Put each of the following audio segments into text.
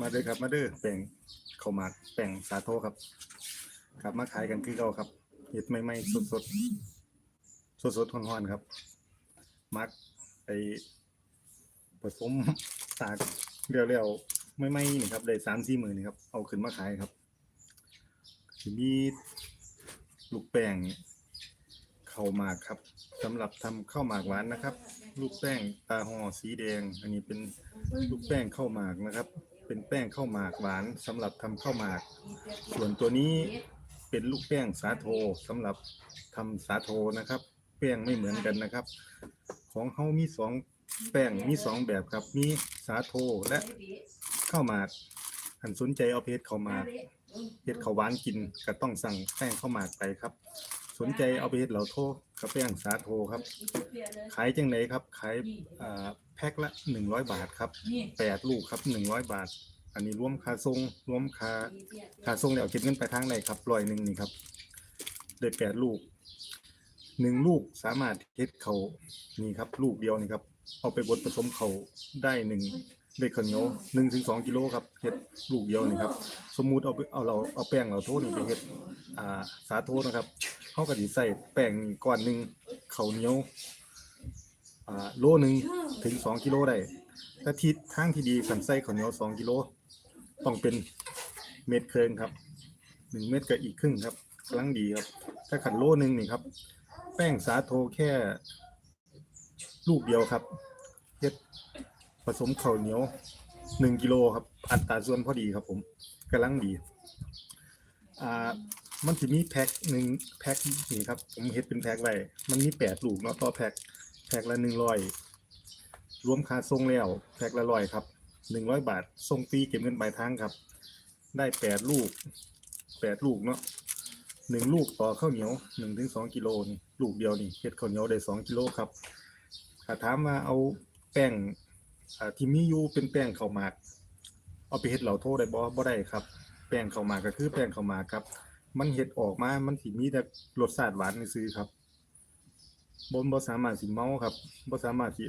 มาเด้อครับมาเด้อแป้งข้าวหมากแป้งสาโทครับ ครับมาขายกันคือเก่าครับเห็ดใหม่ๆสดๆสดๆร้อนๆครับ มักไปผสมตากเรียวๆไม่ไม่นี่ครับได้สามสี่หมื่นนะครับ เอาขึ้นมาขายครับทีมีลูกแป้งข้าวหมากครับสำหรับทำข้าวหมากหวานนะครับ ลูกแป้งตาห่อสีแดง อันนี้เป็นลูกแป้งข้าวหมากนะครับ เป็นแป้งข้าวหมากหวานสำหรับทำข้าวหมาก ส่วนตัวนี้เป็นลูกแป้งสาโทสำหรับทำสาโทนะครับ แป้งไม่เหมือนกันนะครับ ของเฮามีสองแป้งมีสองแบบครับมีสาโทและข้าวหมากอันสนใจเอาเพชรข้ามาเพชรข้าวหวานกินก็ต้องสั่งแป้งข้าวหมากไปครับ สนใจเอาไปเฮ็ดเหล่าโทกับแป้งสาโทครับ ขายจังไหนครับ ขายอ่า แพ็คละหนึ่งร้อยบาทครับแปดลูกครับหนึ่งร้อยบาท อันนี้รวมค่าส่งรวมค่าค่าส่งเดี๋ยวเก็บเงินไปลายทางไหนครับร้อยหนึ่งนี่ครับได้แปดลูกหนึ่งลูกสามารถเฮ็ดเขานี่ครับ ลูกเดียวนี่ครับ เอาไปบดผสมเขาได้หนึ่งได้ข้าวเหนียวหนึ่งถึงสองกิโลครับเฮ็ดลูกเดียวนี่ครับ สมมุติเอาไปเอาเราเอาแป้งเราโทษนี่ไปเฮ็ดอ่าสาโทนะครับเขาก็สิใส่แป้งนี่ก้อนหนึ่งข้าวเหนียวอ่าโลหนึ่ง ถึงสองกิโลได้ถ้าทิศทางที่ดีขันใส่ข้าวเหนียวสองกิโลต้องเป็นเม็ดเครืองครับหนึ่งเม็ดกับอีกครึ่งครับกำลังดีครับ ถ้าขันโลหนึ่งนี่ครับ แป้งสาโทแค่ลูกเดียวครับเฮ็ดผสมข้าวเหนียวหนึ่งกิโลครับ อัตราส่วนพอดีครับผมกำลังดี อ่ามันจะมีแพ็คหนึ่งแพ็คนี่ครับ ผมเฮ็ดเป็นแพ็คไว้ มันมีแปดลูกเนาะต่อแพ็คแพ็คละหนึ่งร้อย รวมค่าส่งแล้วแพ็คละร้อยครับหนึ่งร้อยบาทส่งฟรีเก็บเงินปลายทางครับ ได้แปดลูกแปดลูกเนาะหนึ่งลูกต่อข้าวเหนียวหนึ่งถึงสองกิโลนี่ลูกเดียวนี่เฮ็ดข้าวเหนียวได้สองกิโลครับถ้าถามมาเอาแป้งที่มีอยู่เป็นแป้งข้าวหมาก เอาไปเฮ็ดเหล่าโทได้บ่บ่ได้ครับ แป้งข้าวหมากก็คือแป้งข้าวหมากครับ มันเฮ็ดออกมามันสิมีแต่รสชาติหวานซื่อครับบ่บ่สามารถสิเมาครับบ่สามารถสิ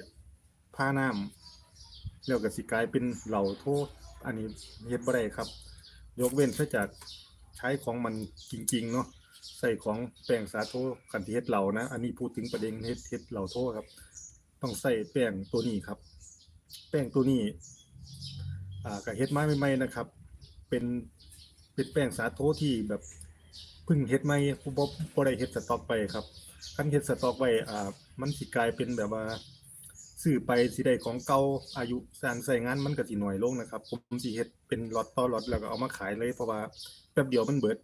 พาน้ำแล้วก็สิกลายเป็นเหล่าโทอันนี้เฮ็ดบ่ได้ครับ ยกเว้นซะจากใช้ของมันจริงๆเนาะใส่ของแป้งสาโทคันที่เฮ็ดเหล่านะ อันนี้พูดถึงประเด็นเฮ็ดเฮ็ดเหล่าโทครับ ต้องใส่แป้งตัวนี้ครับ แป้งตัวนี้อ่าก็เฮ็ดมาใหม่ๆนะครับ เป็นเป็นแป้งสาโทที่แบบเพิ่งเฮ็ดใหม่บ่บ่ได้เฮ็ดสต็อกไปครับคันเฮ็ดสต็อกไว้อ่ามันสิกลายเป็นแบบว่า ซื้อไปสิได้ของเก่าอายุการใช้งานมันก็สิน้อยลงนะครับ ผมสิเฮ็ดเป็นล็อตต่อล็อตแล้วก็เอามาขายเลยเพราะว่าแป๊บเดียวมันเบิด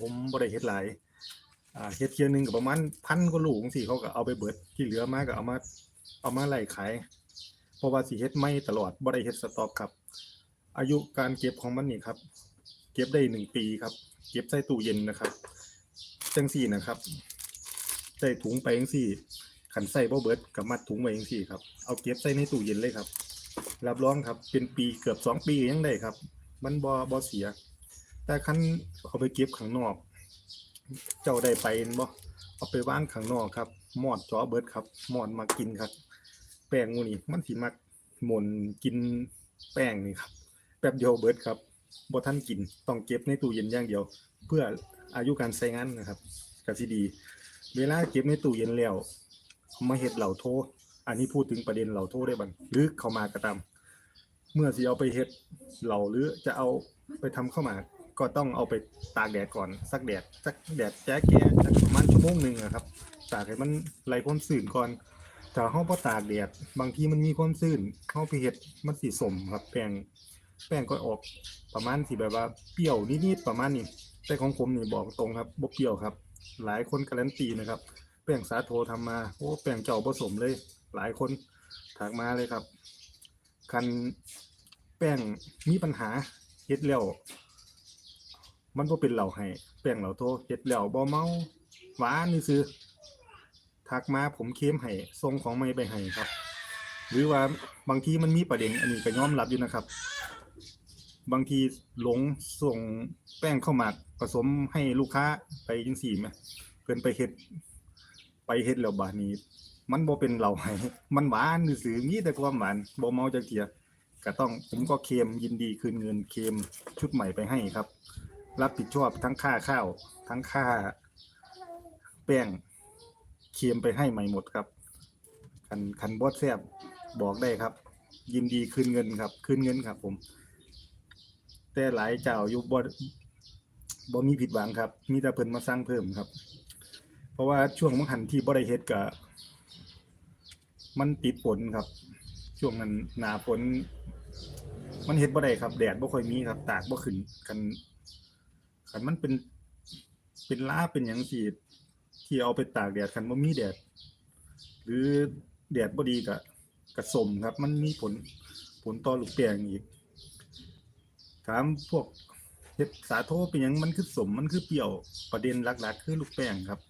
ผมบ่ได้เฮ็ดหลายอ่าเฮ็ดเที่ยหนึงก็ประมาณพันกว่าลูกจังซี่เขาก็เอาไปเบิดที่เหลือมาก็เอามาเอามาไล่ขายเพราะว่าสิเฮ็ดใหม่ตลอดบ่ได้เฮ็ดสต็อกครับ อายุการเก็บของมันนี่ครับ เก็บได้หนึ่งปีครับ เก็บใส่ตู้เย็นนะครับจังสี่นะครับใส่ถุงไปจังสี่ ขันใส่บ่เบิดกับมัดถุงไว้จังสี่ครับ เอาเก็บใส่ในตู้เย็นเลยครับ รับรองครับ เป็นปีเกือบสองปียังได้ครับ มันบ่บ่เสีย แต่คันเอาไปเก็บข้างนอก เจ้าได้ไปบ่เอาไปวางข้างนอกครับหมอดจอเบิดครับหมอดมากินครับ แป้งหมูนี่มันสิมักหม่นกินแป้งนี่ครับ แป๊บเดียวเบิดครับบ่ทันกินต้องเก็บในตู้เย็นอย่างเดียว เพื่ออายุการใช้งานนะครับก็สิดี เวลาเก็บในตู้เย็นแล้ว มาเฮ็ดเหล่าโทอันนี้พูดถึงประเด็นเหล่าโทได้บัดหรือเข้ามากก็ตามเมื่อสิเอาไปเฮ็ดเหล่าหรือจะเอาไปทำข้าวหมากก็ต้องเอาไปตากแดดก่อนสักแดดสักแดดแจ๊แก่สักประมาณชั่วโมงหนึ่งอะครับ ตากให้มันไหลความชื้นก่อนถ้าเฮาบ่ตากแดดบางทีมันมีความชื้นเฮาไปเฮ็ดมันสิสมครับแป้งแป้งก็ออกประมาณสิแบบว่าเปรี้ยวนิดๆประมาณนี้แต่ของผมนี่บอกตรงครับบ่เปรี้ยวครับ หลายคนการันตีนะครับ แป้งสาโททำมาโอ้แป้งเจ้าผสมเลย หลายคนถากมาเลยครับคันแป้งมีปัญหาเฮ็ดแล้วมันบ่เป็นเหล่าให้แป้งเหล่าโทเฮ็ดแล้วบ่เมาหวานซื่อๆทักมาผมเข้มให้ส่งของใหม่ไปให้ครับ หรือว่าบางทีมันมีประเด็นอันนี้ก็ยอมรับอยู่นะครับ บางทีหลงส่งแป้งเข้ามาผสมให้ลูกค้าไปจังซี่แหมเพิ่นไปเฮ็ด ไปเฮ็ดแล้วบาดนี้ มันบ่เป็นเหล้าให้มันหวานซื่อๆมีแต่ความหวานบ่เมาจักเทียก็ต้องผมก็เคมยินดีคืนเงินเคมชุดใหม่ไปให้ครับ รับผิดชอบทั้งค่าข้าว ทั้งค่า แป้งเคมไปให้ใหม่หมดครับคันคันบอสแซบบอกได้ครับ ยินดีคืนเงินครับ คืนเงินครับ ผม แต่หลายเจ้าอยู่บ่บ่มีผิดหวังครับ มีแต่เพิ่นมาสร้างเพิ่มครับ เพราะว่าช่วงมังหันที่บ่ไดเฮ็ดก็มันติดฝนครับ ช่วงนั้นหนาฝนมันเฮ็ดบ่ได้ครับ แดดบ่ค่อยมีครับ ตากบ่ขึ้นคันคันมันเป็นเป็นล้าเป็นหยังที่ที่เอาไปตากแดดคันบ่มีแดด หรือแดดบ่ดีก็ก็สมครับ มันมีผลผลต่อลูกแป้งอีก ถามพวกเฮ็ดสาโทเป็นหยังมันคือสมมันคือเปรี้ยวประเด็นหลักๆ คือลูกแป้งครับ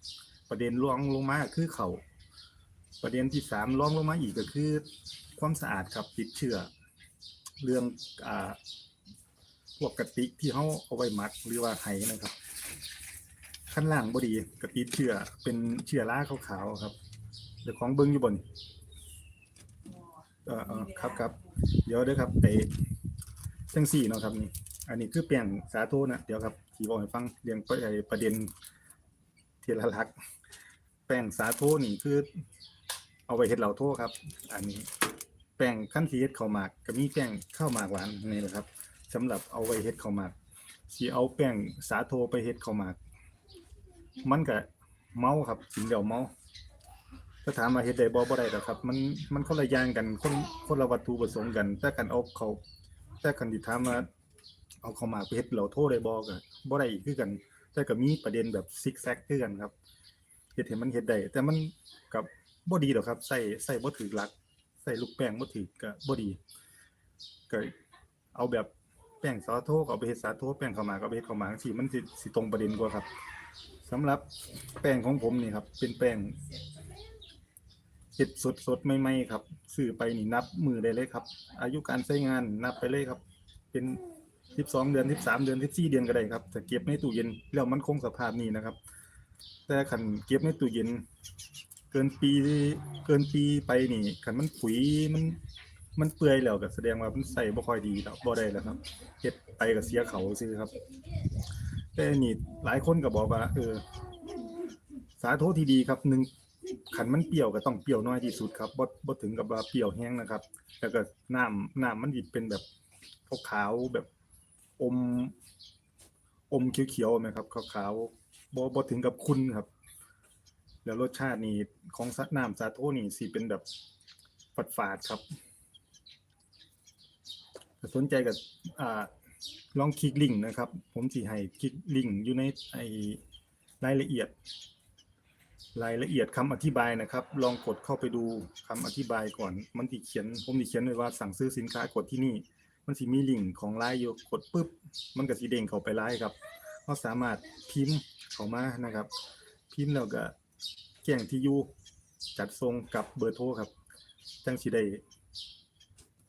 ประเด็นรองลงมาคือเขาประเด็นที่สามรองลงมาอีกก็คือ ความสะอาดครับติดเชื้อเรื่องอ่าพวกกระติกที่เขาเอาไว้มักหรือว่าไห้นะครับขั้นล่างบดีกระติดเชื้อเป็นเชื้อราขาวๆครับเดี๋ยวของเบิ้งอยู่บนเอออครับครับเดี๋ยวด้อครับไอ้จังสี่เนาะครับนี่อันนี้คือแป้งสาโทนะเดี๋ยวครับที่บอกให้ฟังเรียงไอ้ประเด็น ทีละลักแป้งสาโทนี่คือ เอาไปเฮ็ดเหล่าโทครับ อันนี้ แป้งขั้นที่เฮ็ดข้าวหมากก็มีแป้งข้าวหมากหวานนี่แหละครับสำหรับเอาไว้เฮ็ดข้าวหมากสิเอาแป้งสาโทไปเฮ็ดข้าวหมาก มันก็เมาครับสินเดียวเมาถ้าถามมาเฮ็ดได้บ่บ่ได้ดอกครับ มันมันคนละอย่างกันคนคนละวัตถุประสงค์กันแต่กันเอาเขาแต่กันที่ถามว่าเอาเข้าหมากไปเฮ็ดเหล่าโทได้บ่ก็บ่ได้อีกคือกัน แต่ก็มีประเด็นแบบซิกแซกคือนครับเฮ็ดให้มันเฮ็ดได้แต่มันกับบ่ดีดอกครับ ใส่ใส่บ่ถูกหลัก ใส่ลูกแป้งบ่ถูกก็บ่ดีก็เอาแบบแป้งสาโทก็เอาไปเฮ็ดสาโทแป้งข้าวหมากก็เอาไปเฮ็ดข้าวหมากจังซี่มันสิสิตรงประเด็นกว่าครับสำหรับแป้งของผมนี่ครับ เป็นแป้งเฮ็ดสดๆใหม่ๆครับ ซื้อไปนี่นับมือได้เลยครับ อายุการใช้งานนับไปเลยครับ เป็น 12เดือน13เดือน14เดือนก็ได้ครับถ้าเก็บในตู้เย็นแล้วมันคงสภาพนี้นะครับ แต่คันเก็บในตู้เย็น เกินปีเกินปีไปนี่คันมันขุยมันมันเปื่อยแล้วก็แสดงว่ามันใส่บ่ค่อยดีแล้วบ่ได้แล้วครับเฮ็ดไปก็เสียเขาซื่อครับ แต่นี่หลายคนก็บอกว่า เออ สาโทที่ดีครับหนึ่งขันมันเปรี้ยวก็ต้องเปรี้ยวน้อยที่สุดครับบ่บ่ถึงกับว่าเปรี้ยวแห้งนะครับ แล้วก็น้ำน้ำมันสิเป็นแบบขาวๆแบบ อม อมเขียวๆไหมครับขาวๆบ่บ่ถึงกับคุณครับ แล้วรสชาตินี่ของซัดน้ำสาโทนี่สิเป็นแบบฝาดๆครับสนใจกับอ่าลองคลิกลิงก์นะครับ ผมสิให้คลิกลิงก์อยู่ในไอรายละเอียด รายละเอียดคำอธิบายนะครับ ลองกดเข้าไปดูคำอธิบายก่อน มันสิเขียน ผมสิเขียนไว้ว่าสั่งซื้อสินค้ากดที่นี่ มันสิมีลิงก์ของไลน์อยู่กดปุ๊บ มันก็สิเด้งเข้าไปไลน์ครับเราสามารถพิมพ์เข้ามานะครับ พิมพ์แล้วก็แจ้งที่อยู่จัดส่งกับเบอร์โทรครับจังสิได้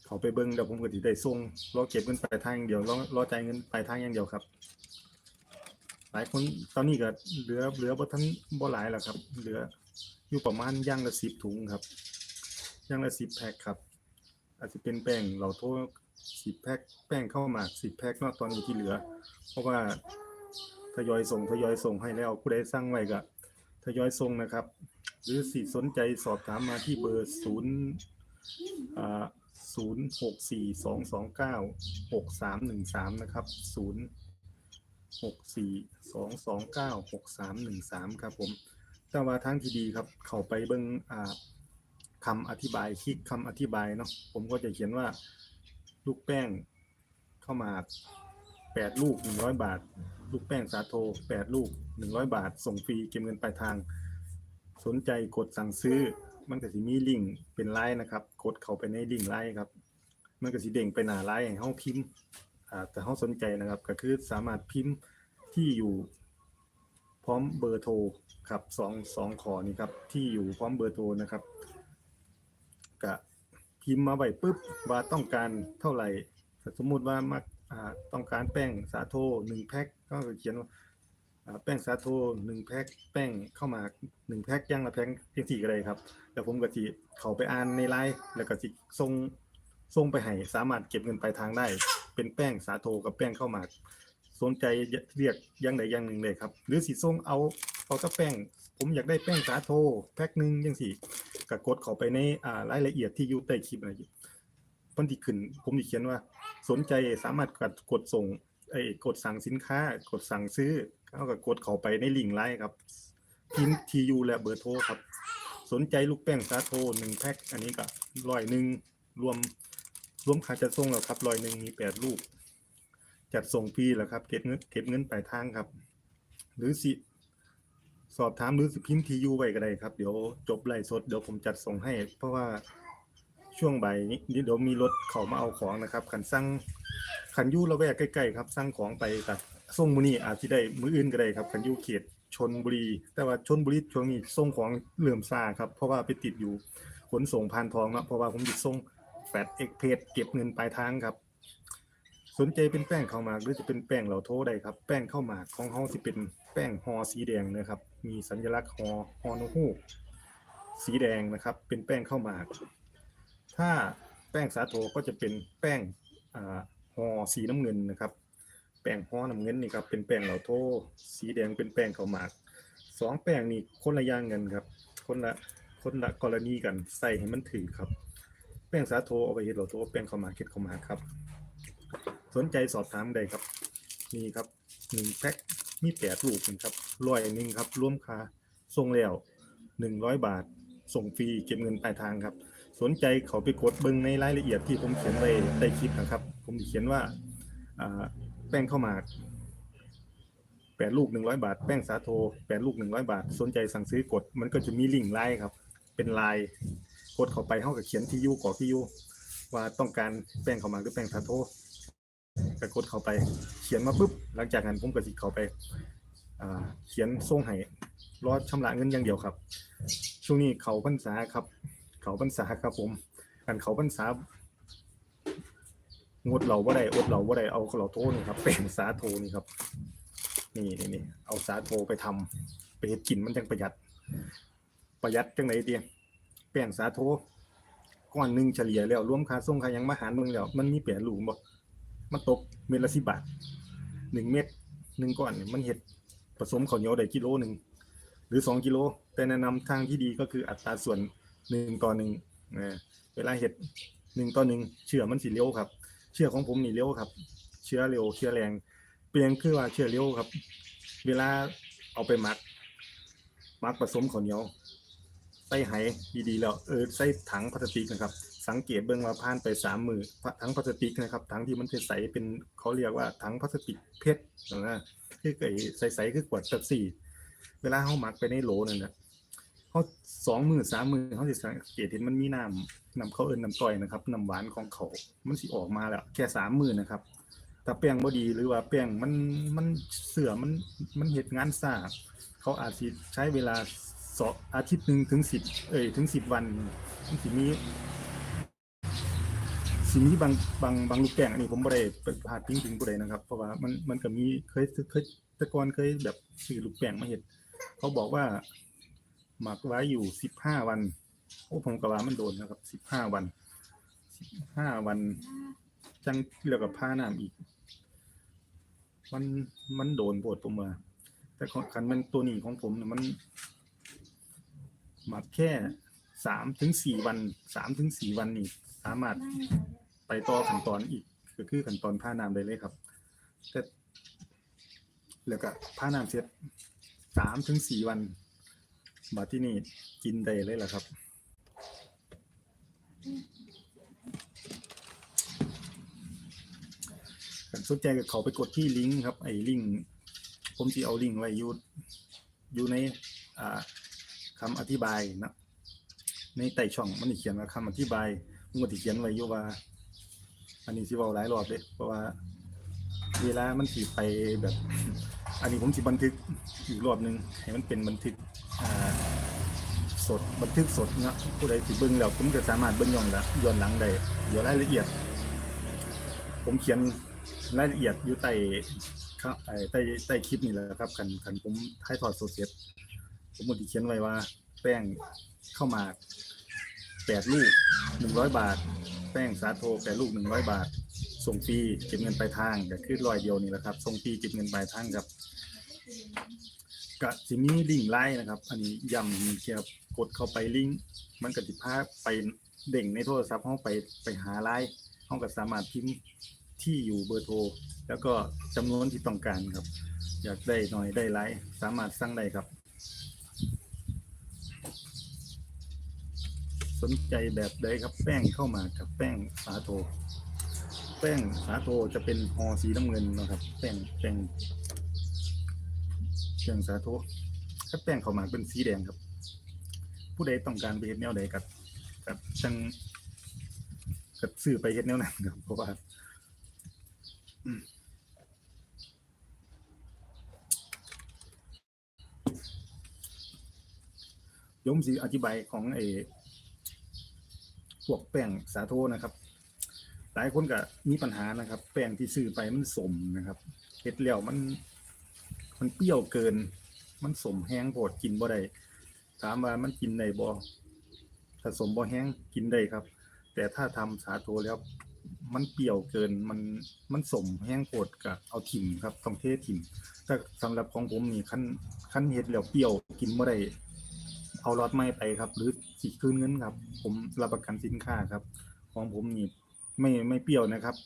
เขาไปเบิ้งเดี๋ยวผมก็สิได้ส่งรอเก็บเงินปลายทางอย่างเดียวรอรอจ่ายเงินปลายทางอย่างเดียวครับ หลายคนตอนนี้ก็เหลือเหลือบ่ทันบ่หลายแล้วครับ เหลืออยู่ประมาณย่างละ10ถุงครับย่างละ10แพ็คครับ อาจจะเป็นแป้งเราโท ร10แพ็คแป้งข้าวหมาก10แพ็คเนาะตอนนี้ที่เหลือ เพราะว่าทยอยส่งทยอยส่งให้แล้วผู้ใดสั่งไว้ก็ทยอยส่งนะครับ หรือสิสนใจสอบถามมาที่เบอร์0อ่าศูนย์หกสี่สองสองเก้าหกสามหนึ่งสามนะครับศูนย์หกสี่สองสองเก้าหกสามหนึ่งสามครับผมแต่ว่าทางที่ดีครับ เข้าไปเบิงอ่าคำอธิบายคลิกคำอธิบายเนาะผมก็จะเขียนว่า ลูกแป้งเข้ามาแปดลูกหนึ่งร้อยบาท ลูกแป้งสาโทแปดลูกหนึ่งร้อยบาท ส่งฟรีเก็บเงินปลายทาง สนใจกดสั่งซื้อ มันก็สิมีลิงก์เป็นไลน์นะครับ กดเข้าไปในลิงก์ไลน์ครับ มันก็สิเด้งไปหน้าไลน์ให้เฮาพิมพ์อ่าแต่เฮาสนใจนะครับ ก็คือสามารถพิมพ์ที่อยู่พร้อมเบอร์โทรครับสองสองขอนี้ครับที่อยู่พร้อมเบอร์โทรนะครับก็ พิมพ์มาไว้ปุ๊บว่าต้องการเท่าไหร่ สมมุติว่ามาอ่าต้องการแป้งสาโทหนึ่งแพ็คก็เขียนว่าแป้งสาโทหนึ่งแพ็คแป้งเข้ามาหนึ่งแพ็คย่างละแพ็คเพียงสี่ก็ได้ครับแล้วผมก็สิเขาไปอ่านในไลน์แล้วก็สิส่งส่งไปให้สามารถเก็บเงินปลายทางได้ เป็นแป้งสาโทกับแป้งข้าวหมากสนใจเรียกอย่างใดอย่างหนึ่งเลยครับ หรือสีส่งเอาเอาแตะแป้ง ผมอยากได้แป้งสาโทแพ็คหนึ่งยังสี่ ก็กดเข้าไปในอ่ารายละเอียดที่อยู่ใต้คลิปนะเพิ่นที่ขึ้น ผมที่เขียนว่า สนใจสามารถกดกดส่งไอ้กดสั่งสินค้า กดสั่งซื้อแล้วก็กดเข้าไปในลิงก์ไลน์ครับพิมพ์ทียูและเบอร์โทรครับ สนใจลูกแป้งสาโทหนึ่งแพ็คอันนี้ก็ร้อยหนึ่งรวมรวมค่าจัดส่งแล้วครับร้อยหนึ่งมีแปดลูกจัดส่งฟรีแล้วครับ เก็บเงินเก็บเงินปลายทางครับ หรือสิ สอบถามหรือสิพิมพ์ทียูไว้ก็ได้ครับ เดี๋ยวจบไลฟ์สดเดี๋ยวผมจัดส่งให้ เพราะว่าช่วงบ่ายนี้เดี๋ยวมีรถเขามาเอาของนะครับขันสั่งขันยูระแวกใกล้ๆครับสั่งของไปกับส่งมือนี้อาจจะได้มืออื่นก็ได้ครับขันยูเขตชนบุรี แต่ว่าชนบุรีช่วงนี้ส่งของเหลื่อมซาครับ เพราะว่าไปติดอยู่ขนส่งพานทองนะเพราะว่าผมติดส่งแฟดเอ็กเพสเก็บเงินปลายทางครับ สนใจเป็นแป้งข้าวหมากหรือจะเป็นแป้งเหล่าโทได้ครับ แป้งข้าวหมากของเฮาสิเป็นแป้งฮอสีแดงนะครับ มีสัญลักษณ์ฮอฮอนกฮูกสีแดงนะครับ เป็นแป้งข้าวหมาก ถ้าแป้งสาโทก็จะเป็นแป้งอ่าฮอสีน้ำเงินนะครับ แป้งฮอน้ำเงินนี่ครับเป็นแป้งเหล่าโทสีแดงเป็นแป้งข้าวหมากสองแป้งนี่คนละอย่างกันครับคนละคนละกรณีกันใส่ให้มันถือครับ แป้งสาโทเอาไปเฮ็ดเหล่าโทแป้งข้าวหมากเฮ็ดข้าวหมากครับ สนใจสอบถามได้ครับ นี่ครับหนึ่งแพ็คมีแปดลูกนะครับร้อยหนึ่งครับร่วมค่าส่งแล้วหนึ่งร้อยบาท ส่งฟรีเก็บเงินปลายทางครับ สนใจเขาไปกดเบิ้งในรายละเอียดที่ผมเขียนไว้ใต้คลิปนะครับ ผมเขียนว่าแป้งข้าวหมากแปดลูกหนึ่งร้อยบาท แป้งสาโทแปดลูกหนึ่งร้อยบาท สนใจสั่งซื้อกด มันก็จะมีลิงก์ไลน์ครับ เป็นไลน์กดเข้าไปเท่ากับเขียนที่ยูกรอที่ยูว่าต้องการแป้งข้าวหมากหรือแป้งสาโท ก็กดเข้าไป เขียนมาปุ๊บหลังจากนั้นผมก็สิเข้าไปเขียนส่งให้รอชำระเงินอย่างเดียวครับ ช่วงนี้เขาพรรษาครับ เขาพรรษาครับผมกันเขาพรรษางดเหล่าได้อดเหล่าได้เอาเหล่าโทนี่ครับ เป็นสาโทนี่ครับ นี่นี่นี่เอาสาโทไปทำไปเฮ็ดกินมันจังประหยัด ประหยัดจังไหนเดียแป้งสาโทก้อนหนึ่งเฉลี่ยแล้วรวมค่าส่งค่ายังมาหารเบิ่งแล้วมันมีแปดลูกบ่ มันตกเม็ดละสิบบาทหนึ่งเม็ดหนึ่งก้อนเนี่ยมันเห็ดผสมข้าวเหนียวได้กิโลหนึ่งหรือสองกิโล แต่แนะนำทางที่ดีก็คืออัตราส่วนหนึ่งต่อหนึ่งนะเวลาเห็ดหนึ่งต่อหนึ่งเชื่อมันสีเร็วครับ เชื่อของผมนี่เร็วครับ เชื้อเร็วเชื้อแรง เปลี่ยนคือว่าเชื้อเร็วครับ เวลาเอาไปหมักหมักผสมข้าวเหนียวใส่ไหดีๆแล้วเออใส่ถังพลาสติกนะครับ สังเกตเบิ่งว่าผ่านไปสามมือถังพลาสติกนะครับถังที่มันเป็นใสเป็นเขาเรียกว่าถังพลาสติกเพชรนะคือไอ้ใสๆคือขวดเป๊ปซี่เวลาเขาหมักไปในโหลนั่นนะเขาสองมือสามมือเขาจะสังเกตเห็นมันมีน้ำน้ำเขาเอิญน้ำต่อยนะครับน้ำหวานของเขามันสิออกมาแล้วแค่สามมือนะครับถ้าแป้งบ่ดีหรือว่าแป้งมันมันเสื่อมันมันเหตุงานซาเขาอาจสิใช้เวลาสองอาทิตย์หนึ่งถึงสิบเอ้ยถึงสิบวันมันสิมี สิ่งที่บางบางบางลูกแป้งอันนี้ผมบ่ได้ไปพาดพิงถึงผู้ใดนะครับ เพราะว่ามันมันก็มีเคยเคยแต่ก่อนเคยแบบซื้อลูกแป้งมาเห็ดเขาบอกว่า หมักไว้อยู่สิบห้าวันโอ้ผมก็ว่ามันโดนนะครับสิบห้าวันสิบห้าวัน จังเรียกกับผ้าน้ำอีก มันมันโดนโบดผมมาแต่คันมันตัวนี้ของผมเนี่ยมัน หมักแค่สามถึงสี่วันสามถึงสี่วันนี่สามารถ ไปต่อขั้นตอนอีกก็คือขั้นตอนผ้าน้ำได้เลยครับแต่แล้วก็ผ้าน้ำเสร็จสามถึงสี่วันมาที่นี่กินได้เลยล่ะครับกันสนใจกับเขาไปกดที่ลิงก์ครับ ไอ้ลิงก์ผมจะเอาลิงก์ไว้อยู่อยู่ในอ่าคำอธิบายนะในใต้ช่องมันเขียนว่าคำอธิบายมันก็สิเขียนไว้อยู่ว่า อันนี้สิเว้าหลายรอบเด้เพราะว่า เวลามันสิไปแบบ อันนี้ผมสิบันทึกอีกรอบหนึงให้มันเป็นบันทึกอ่าสดบันทึกสดเนาะผู้ใดสิเบิ่งแล้วผมจะสามารถเบิ่งย้อนหลังย้อนหลังได้เดี๋ยวรายละเอียด ผมเขียนรายละเอียดอยู่ใต้ครับไอ้ใต้ใต้คลิปนี่แหละครับคันคันผมถ่ายทอดสดเสร็จผมก็สิเขียนไว้ว่า แป้งข้าวหมากแปดลูกหนึ่งร้อยบาท แป้งสาโทแปรรูปหนึ่งร้อยบาท ส่งฟรีเก็บเงินปลายทางก็คือร้อยเดียวนี่แหละครับส่งฟรีเก็บเงินปลายทางครับก็สิมีลิงก์ไลน์นะครับ อันนี้ย้ำเกี่ยบกดเข้าไปลิงก์มันก็สิพาไปเด้งในโทรศัพท์เฮาไปไปหาไลน์เฮาก็สามารถพิมพ์ที่อยู่เบอร์โทร แล้วก็จำนวนที่ต้องการครับ อยากได้หน่อยได้หลายสามารถสั่งได้ครับ สนใจแบบใดครับแป้งเข้ามากับแป้งสาโท แป้งสาโทจะเป็นหอสีน้ำเงินนะครับ แป้งแป้งแป้งสาโทถ้าแป้งเข้ามาเป็นสีแดงครับ ผู้ใดต้องการไปเฮ็ดแนวใดกับกับจังกับซื้อไปเฮ็ดแนวนั้นครับเพราะว่าโยมสีอธิบายของไอ พวกแป้งสาโทนะครับ หลายคนก็มีปัญหานะครับ แป้งที่ซื้อไปมันสมนะครับเฮ็ดแล้วมันมันเปรี้ยวเกิน มันสมแห้งโพดกินบ่ได้ถามว่ามันกินได้บ่ถ้าสมบ่แห้งกินได้ครับ แต่ถ้าทำสาโทแล้วมันเปรี้ยวเกินมันมันสมแห้งโพดก็เอาถิ่มครับต้องเทถิ่มถ้าสำหรับของผมนี่คันคันเฮ็ดแล้วเปรี้ยวกินบ่ได้ เอาล็อตไม่ไปครับ หรือสิคืนเงินครับ ผมรับประกันสินค้าครับ ของผมนี่ไม่ไม่เปรี้ยวนะครับ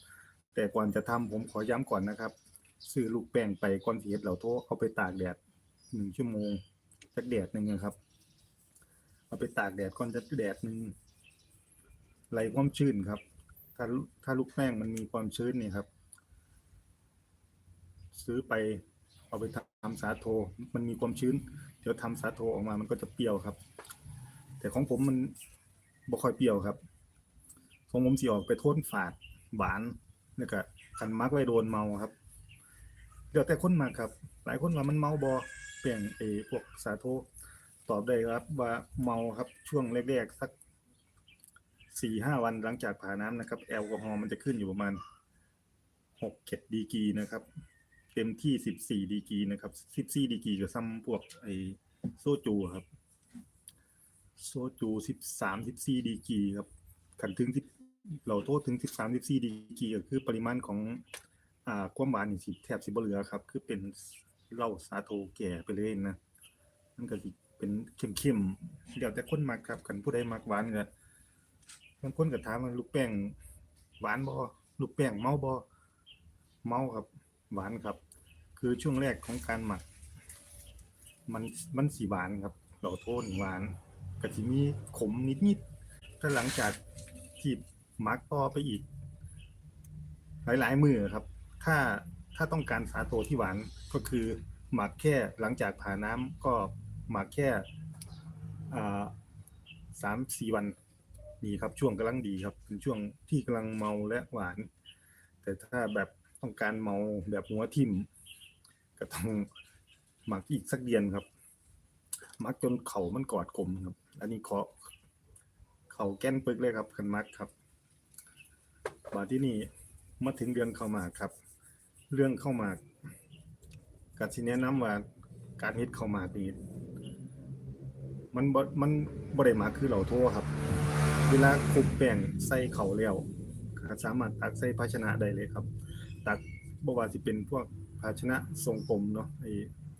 แต่ก่อนจะทำผมขอย้ำก่อนนะครับซื้อลูกแป้งไปก่อนสิเฮ็ดเหล่าโทเอาไปตากแดดหนึ่งชั่วโมงสักแดดหนึ่งนะครับ เอาไปตากแดดก่อนจะแดดหนึ่งไล่ความชื้นครับ ถ้าถ้าลูกแป้งมันมีความชื้นนี่ครับ ซื้อไป เอาไปทำสาโท มันมีความชื้น เดี๋ยวทำสาโทออกมา มันก็จะเปรี้ยวครับ แต่ของผมมันบ่ค่อยเปรี้ยวครับ ของผมสิออกไปโทนฝาดหวานแล้วก็คันมักไว้โดนเมาครับ เดี๋ยวแต่คนมากครับ หลายคนว่ามันเมาบอเปลี่ยนเอพวกสาโท ตอบได้ครับ ว่าเมาครับช่วงแรกๆสักสี่ห้าวันหลังจากผ่าน้ำนะครับ แอลกอฮอล์มันจะขึ้นอยู่ประมาณหกเจ็ดดีกีนะครับ เต็มที่สิบสี่ดีกีนะครับสิบสี่ดีกีก็ซ้ำพวกไอโซจูครับ โซจูสิบสามสิบสี่ดีกีครับขันถึงที่เราโทษถึงสิบสามสิบสี่ดีกีก็คือปริมาณของ อ่าความหวานนี่สิแทบสิบเหลือครับ คือเป็นเหล้าสาโทแก่ไปเลยนะมันก็สิเป็นเข้มๆเดี๋ยวแต่คนมักครับคันผู้ใดมักหวานก็บางคนก็ถามว่าลูกแป้งหวานบ่ลูกแป้งเมาบ่เมาครับ หวานครับ คือช่วงแรกของการหมัก มันมันสีหวานครับ เราโทนหวานก็จะมีขมนิดๆถ้าหลังจากที่หมักต่อไปอีก หลายๆมือครับ ถ้าถ้าต้องการสาโทที่หวานก็คือหมักแค่หลังจากผ่าน้ำก็หมักแค่สามสี่วันนี่ครับช่วงกำลังดีครับเป็นช่วงที่กำลังเมาและหวาน แต่ถ้าแบบ ต้องการเมาแบบหัวทิ่มก็ต้องหมักอีกสักเดือนครับหมักจนเข่ามันกอดกลมครับ อันนี้ขอเข่าแก้นปึกเลยครับคันมักครับมาที่นี่มาถึงเรื่องเข้ามาครับ เรื่องเข้ามากัสิแนะนำว่าการเฮ็ดเข้ามานี่มันบ่มันบ่ได้มาคือเราโทรครับ เวลาคลุกแป้งใส่เข่าแล้วสามารถตักใส่ภาชนะได้เลยครับ บ่ว่าสิเป็นพวกภาชนะทรงกลมเนาะไอ้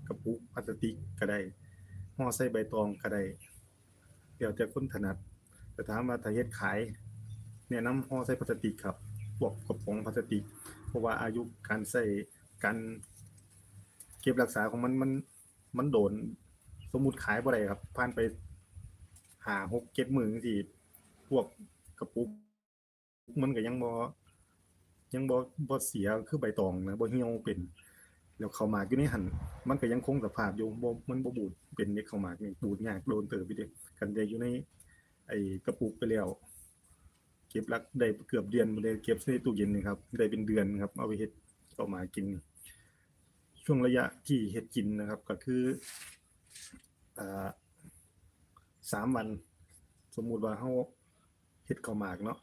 กระปุกพลาสติกก็ได้ห่อใส่ใบตองก็ได้เดี๋ยวแต่คนถนัด แต่ถามว่าถ้าเฮ็ดขายแนะนำห่อใส่พลาสติกครับพวกกระป๋องพลาสติก เพราะว่าอายุการใส่การเก็บรักษาของมันมันมันโดน สมมุติขายบ่ได้ครับผ่านไปหาหกเจ็ดหมื้อจังซี่พวกกระปุกมันก็ยังบ่ ยังบ่บ่เสียคือใบตองนะบ่เหี่ยวเป็น แล้วเข้าหมากอยู่ในหั่นมันก็ยังคงสภาพอยู่บ่มันบ่บูดเป็นเม็ดข้าหมากนี่บูดยากโดนเติบอยู่เดะกันได้อยู่ใน ไอ้กระปุกไปแล้ว เก็บรักได้เกือบเดือนบ่ได้เก็บใส่ตู้เย็นนี่ครับได้เป็นเดือนครับ เอาไปเฮ็ดข้าหมากกิน ช่วงระยะที่เฮ็ดกินนะครับ ก็คืออ่าสามวัน สมมุติว่าเฮาเฮ็ดข้าวหมากเนาะ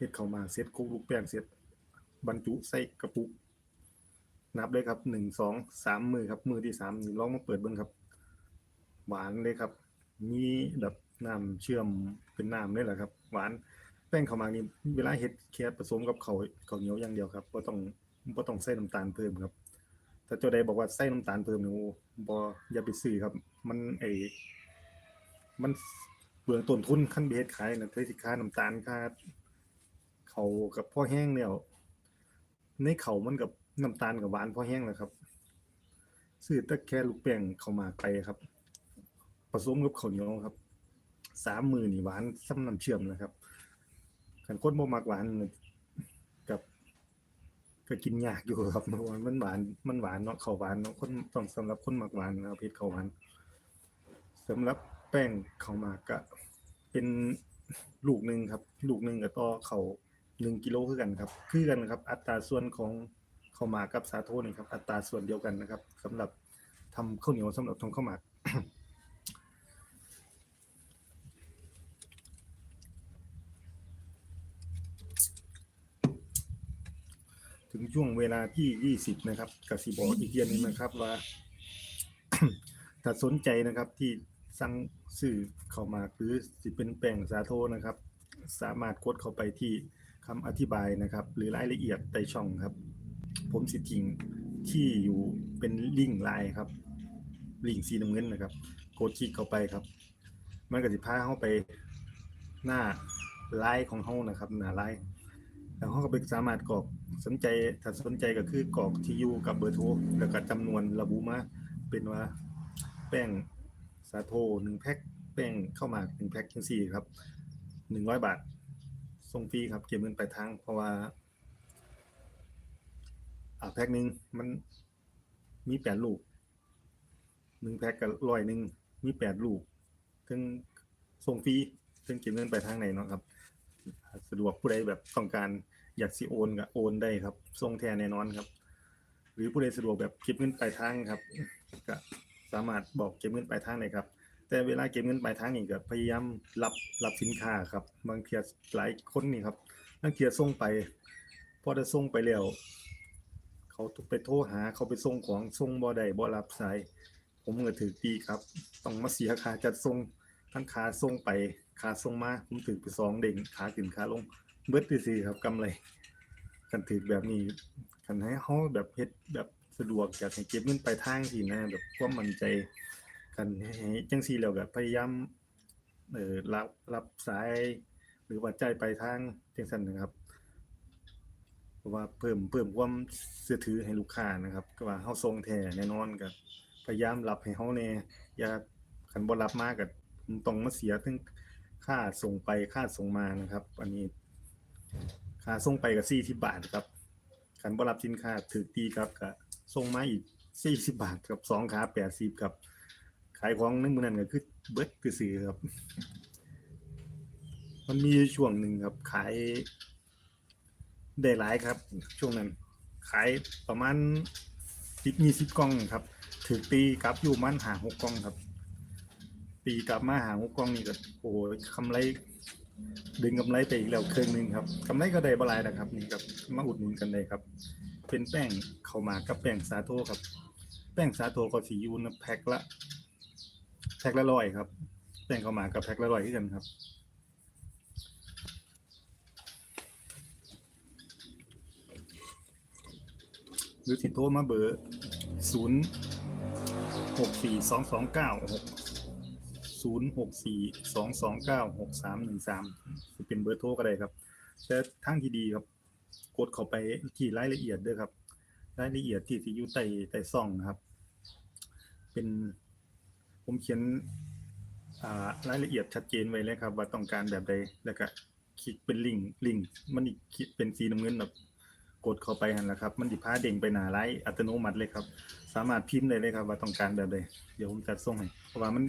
เฮ็ดเข้ามาเสร็จคลุกลูกแป้งเสร็จบรรจุใส่กระปุก นับเลยครับหนึ่งสองสามมือครับ มือที่สามนี่ลองมาเปิดเบิ่งครับ หวานเลยครับ มีแบบน้ำเชื่อมเป็นน้ำเลยแหละครับ หวานแป้งข้าวหมากนี่เวลาเฮ็ดแค่ผสมกับข้าวข้าวเหนียวอย่างเดียวครับบ่ต้องบ่ต้องใส่น้ำตาลเพิ่มครับถ้าเจ้าใดบอกว่าใส่น้ำตาลเพิ่มนี่บ่อย่าไปซื้อครับ มันไอ้มันเปลืองต้นทุนคันเฮ็ดขายนะเทสิค่าน้ำตาลค่า เขากับพ่อแห้งแล้วในเขามันกับน้ำตาลกับหวานพ่อแห้งแล้วครับซื้อต่แค่ลูกแป้งเข้ามาไปครับ ผสมกับข้าวเหนียวครับ สามมือนี่หวานซ้ำน้ำเชื่อมนะครับคันคนบ่มักหวานกับก็กินยากอยู่ครับเพราะว่ามันหวานมันหวานเนาะข้าวหวานเนาะคนต้องสำหรับคนมักหวานนะครับเฮ็ดข้าวหวานสำหรับแป้งข้าวหมากก็เป็นลูกหนึ่งครับ ลูกหนึ่งก็ต่อข้า ว1กิโลคือกันครับคือกันครับ อัตราส่วนของข้าวหมากกับสาโทนี่ครับ อัตราส่วนเดียวกันนะครับสำหรับทำข้าวเหนียวสำหรับทำข้าวหมากถึงช่วงเวลาที่20นะครับกสิบอกอีกเทียนนึงนะครับว่าถ้าสนใจนะครับที่สั่งซื้อเข้ามาหรือสิเป็นแป้งสาโทนะครับ สามารถกดเข้าไปที่ คำอธิบายนะครับ หรือรายละเอียดใต้ช่องครับ ผมสิทิ้งที่อยู่เป็นลิงก์ไลน์ครับ ลิงก์สีน้ำเงินนะครับกดคลิกเข้าไปครับ มันก็สิพาเข้าไปหน้าไลน์ของเฮานะครับ หน้าไลน์แล้วเขาก็ไปสามารถกรอกสนใจถ้าสนใจก็คือกรอกที่อยู่กับเบอร์โทรแล้วก็จำนวนระบุมาเป็นว่าแป้งสาโทหนึ่งแพ็คแป้งข้าวหมากหนึ่งแพ็คจังซี่ครับหนึ่งร้อยบาท ส่งฟรีครับ เก็บเงินปลายทาง เพราะว่า อ่าแพ็คหนึ่งมันมีแปดลูกหนึ่งแพ็คกับร้อยหนึ่งมีแปดลูกถึงส่งฟรีถึงเก็บเงินปลายทางไหนเนาะครับ สะดวกผู้ใดแบบต้องการอยากสิโอนก็โอนได้ครับส่งแทนแน่นอนครับ หรือผู้ใดสะดวกแบบเก็บเงินปลายทางครับก็สามารถบอกเก็บเงินปลายทางได้ครับ แต่เวลาเก็บเงินปลายทางนี่ก็พยายามรับรับสินค้าครับ บางเทียหลายคนนี่ครับบางเทียส่งไป พอได้ส่งไปแล้ว เขาไปโทรหาเขาไปส่งของส่งบ่ได้บ่รับสายผมก็ถือตีครับ ต้องมาเสียค่าจัดส่งทั้งค่าส่งไปค่าส่งมาผมถือไปสองเด้งขาขึ้นขาลงเบิดซื่อๆครับกำไรกันถือแบบนี้กันให้เฮาแบบเฮ็ดแบบสะดวกอยากให้เก็บเงินไปลายทางสินะแบบความมั่นใจ กันจังซี่แล้วก็พยายามเอ่อรับรับสาย หรือว่าจ่ายปทางจังซั่นนะครับเพราะว่าเพิ่มเพิ่มความเชื่อถือให้ลูกค้านะครับก็ว่าเฮาส่งแท้แน่นอนก็พยายามรับให้เฮาแน่อย่าคันบ่รับมาก็ต้องมาเสียถึงค่าส่งไปค่าส่งมานะครับ อันนี้ค่าส่งไปก็40บาทครับคันบ่รับสินค้าถูกตีครับก็ส่งมาอีก40บาทครับสองขา80ครับ ขายของในมือนั้นก็คือเบิดคือซื้อครับ มันมีช่วงหนึ่งครับ ขายได้หลายครับ ช่วงนั้น ขายประมาณ10 20กล่องครับถูกตีกลับอยู่มันหา6กกล่องครับ ตีกลับมาหา6กกล่องนี่ก็โอ้โหกำไรดึงกำไรไปอีกแล้วเครึ่งหนึงครับกำไรก็ได้บลายนะครับ นี่ครับมาอุดหนุนกันได้ครับ เป็นแป้งเข้าหมากับแป้งสาโทครับ แป้งสาโทก็สิอยู่นแพ็คละ แพ็คละร้อยครับแป้งข้าวหมากกับแพ็คละร้อยคือกันครับหรือสิโทรมาเบอร์ศูนย์หกสี่สองสองเก้าหกศูนย์หกสี่สองสองเก้าหกสามหนึ่งสามเป็นเบอร์โทรก็ได้ครับ แต่ทางที่ดีครับ กดเข้าไปที่รายละเอียดด้วยครับ รายละเอียดที่ที่อยู่ใต้ใต้ซ่องนะครับ เป็น ผมเขียนรายละเอียดชัดเจนไว้เลยครับ ว่าต้องการแบบใดแล้วก็คลิกเป็นลิงก์ลิงก์มันอีกเป็นสีน้ำเงินแบบกดเข้าไปหันแหละครับ มันดิพาเด้งไปหนาไลน์อัตโนมัติเลยครับ สามารถพิมพ์ได้เลยครับ ว่าต้องการแบบใดเดี๋ยวผมจัดส่งให้เพราะว่ามัน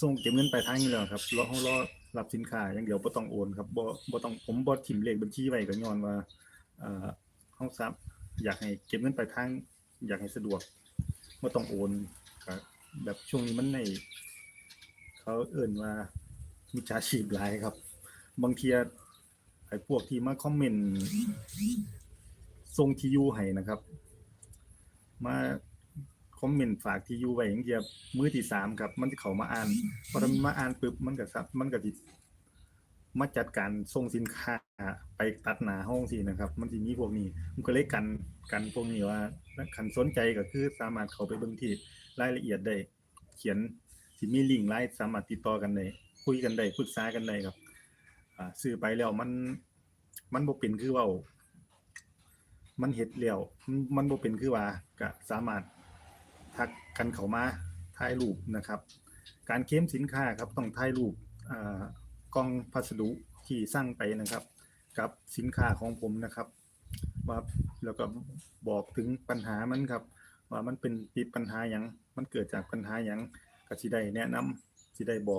ส่งเก็บเงินปลายทางอยู่แล้วครับรอเฮารอรับสินค้าอย่างเดียวบ่ต้องโอนครับบ่บ่ต้องผมบ่ถิ่มเลขบัญชีไว้ก็ย้อนว่าเอ่อเฮาซับอยากให้เก็บเงินไปทาง อยากให้สะดวกบ่ต้องโอน ก็แบบช่วงนี้มันใน เขาเอิ้นว่ามิจฉาชีพหลายครับ บางทีไอ้พวกที่มาคอมเมนต์ส่งทียูให้นะครับ มาคอมเมนต์ฝากทียูไว้อย่างเดียวมือที่สามครับ มันจะเขามาอ่านพอมันมาอ่านปุ๊บมันก็สับมันก็สิมาจัดการส่งสินค้าไปตัดหนาห้องสินะครับ มันสิมีพวกนี้ผมก็เลยกันกันพวกนี้ว่าคันสนใจก็คือสามารถเข้าไปเบิ่งที่ รายละเอียดได้ เขียนสิมีลิงก์ไลน์สามารถติดต่อกันได้คุยกันได้ปรึกษากันได้ครับ อ่าซื้อไปแล้วมัน มันบ่เป็นคือว้ามันเฮ็ดแล้วมันบ่เป็นคือว่าก็สามารถทักกันเข้ามาถ่ายรูปนะครับ การเคลมสินค้าครับต้องถ่ายรูปอ่ากล่องพัสดุที่สั่งไปนะครับ กับสินค้าของผมนะครับว่าแล้วก็บอกถึงปัญหามันครับ ว่ามันเป็นติดปัญหาหยัง มันเกิดจากปัญหาหยังก็สิได้แนะนำสิได้บอก